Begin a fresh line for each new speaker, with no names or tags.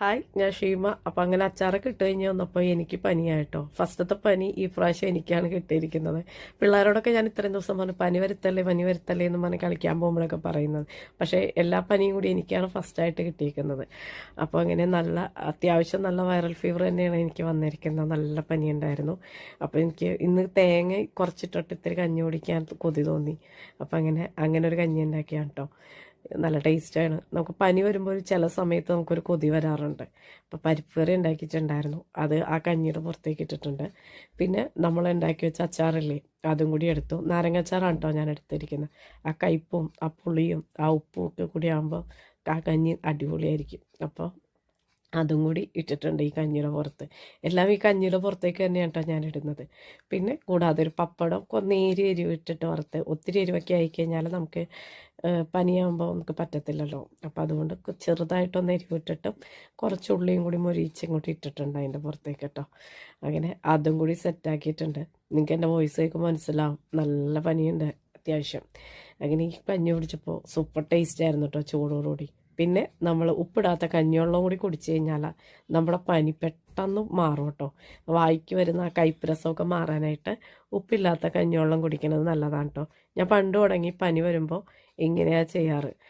Hi ഞാൻ ഷീമ. അപ്പം അങ്ങനെ അച്ചാറൊക്കെ ഇട്ട് കഴിഞ്ഞ് വന്നപ്പോൾ എനിക്ക് പനിയായിട്ടോ. ഫസ്റ്റത്തെ പനി ഈ പ്രാവശ്യം എനിക്കാണ് കിട്ടിയിരിക്കുന്നത്. പിള്ളേരോടൊക്കെ ഞാൻ ഇത്രയും ദിവസം പറഞ്ഞു പനി വരുത്തല്ലേ പനി വരുത്തല്ലേ എന്ന് പറഞ്ഞ് കളിക്കാൻ പോകുമ്പോഴൊക്കെ പറയുന്നത്. പക്ഷേ എല്ലാ പനിയും കൂടി എനിക്കാണ് ഫസ്റ്റായിട്ട് കിട്ടിയിരിക്കുന്നത്. അപ്പോൾ അങ്ങനെ നല്ല അത്യാവശ്യം നല്ല വൈറൽ ഫീവർ തന്നെയാണ് എനിക്ക് വന്നിരിക്കുന്നത്. നല്ല പനി ഉണ്ടായിരുന്നു. അപ്പോൾ എനിക്ക് ഇന്ന് തേങ്ങ കുറച്ചിട്ടിട്ട് ഇത്തിരി കഞ്ഞി കുടിക്കാൻ കൊതി തോന്നി. അപ്പോൾ അങ്ങനെ അങ്ങനെ ഒരു കഞ്ഞി ഉണ്ടാക്കിയാണ് കേട്ടോ. നല്ല ടേസ്റ്റാണ് നമുക്ക് പനി വരുമ്പോൾ ചില സമയത്ത് നമുക്കൊരു കൊതി വരാറുണ്ട്. അപ്പോൾ പരിപ്പ് കറി ഉണ്ടാക്കിയിട്ടുണ്ടായിരുന്നു. അത് ആ കഞ്ഞിയുടെ പുറത്തേക്ക് ഇട്ടിട്ടുണ്ട്. പിന്നെ നമ്മൾ ഉണ്ടാക്കി വെച്ച അച്ചാറില്ലേ അതും കൂടി എടുത്തു. നാരങ്ങ അച്ചാറാണ് കേട്ടോ ഞാൻ എടുത്തിരിക്കുന്നത്. ആ കയ്പും ആ പുളിയും ആ ഉപ്പും ഒക്കെ കൂടി ആകുമ്പോൾ ആ കഞ്ഞി അടിപൊളിയായിരിക്കും. അപ്പോൾ അതും കൂടി ഇട്ടിട്ടുണ്ട് ഈ കഞ്ഞിയുടെ പുറത്ത്. എല്ലാം ഈ കഞ്ഞിയുടെ പുറത്തേക്ക് തന്നെയാണ് കേട്ടോ ഞാൻ ഇടുന്നത്. പിന്നെ കൂടാതെ ഒരു പപ്പടം കൊന്നേരി എരിവ് ഇട്ടിട്ട് വറുത്ത് ഒത്തിരി എരിവൊക്കെ ആയിക്കഴിഞ്ഞാൽ നമുക്ക് പനിയാകുമ്പോൾ നമുക്ക് പറ്റത്തില്ലല്ലോ. അപ്പോൾ അതുകൊണ്ട് ചെറുതായിട്ടൊന്ന് എരിവ് ഇട്ടിട്ടും കുറച്ച് ഉള്ളിയും കൂടി മൊരിച്ച് കൂടി ഇട്ടിട്ടുണ്ട് അതിന്റെ പുറത്തേക്ക് കേട്ടോ. അങ്ങനെ അതും കൂടി സെറ്റാക്കിയിട്ടുണ്ട് നിങ്ങൾക്ക് എന്റെ വോയിസ് കേൾക്കുമ്പോൾ മനസ്സിലാവും. നല്ല പനിയുണ്ട് അത്യാവശ്യം. അങ്ങനെ ഈ കഞ്ഞി കുടിച്ചപ്പോൾ സൂപ്പർ ടേസ്റ്റ് ആയിരുന്നു കേട്ടോ ചൂടോടുകൂടി. പിന്നെ നമ്മൾ ഉപ്പിടാത്ത കഞ്ഞിവെള്ളം കൂടി കുടിച്ചു കഴിഞ്ഞാൽ നമ്മുടെ പനി പെട്ടെന്ന് മാറും കേട്ടോ. വായിക്ക് വരുന്ന ആ കയ്പ്പ് രസമൊക്കെ മാറാനായിട്ട് ഉപ്പില്ലാത്ത കഞ്ഞിവെള്ളം കുടിക്കുന്നത് നല്ലതാണ് കേട്ടോ. ഞാൻ പണ്ട് തുടങ്ങി പനി വരുമ്പോൾ ഇങ്ങനെയാണ് ചെയ്യാറ്?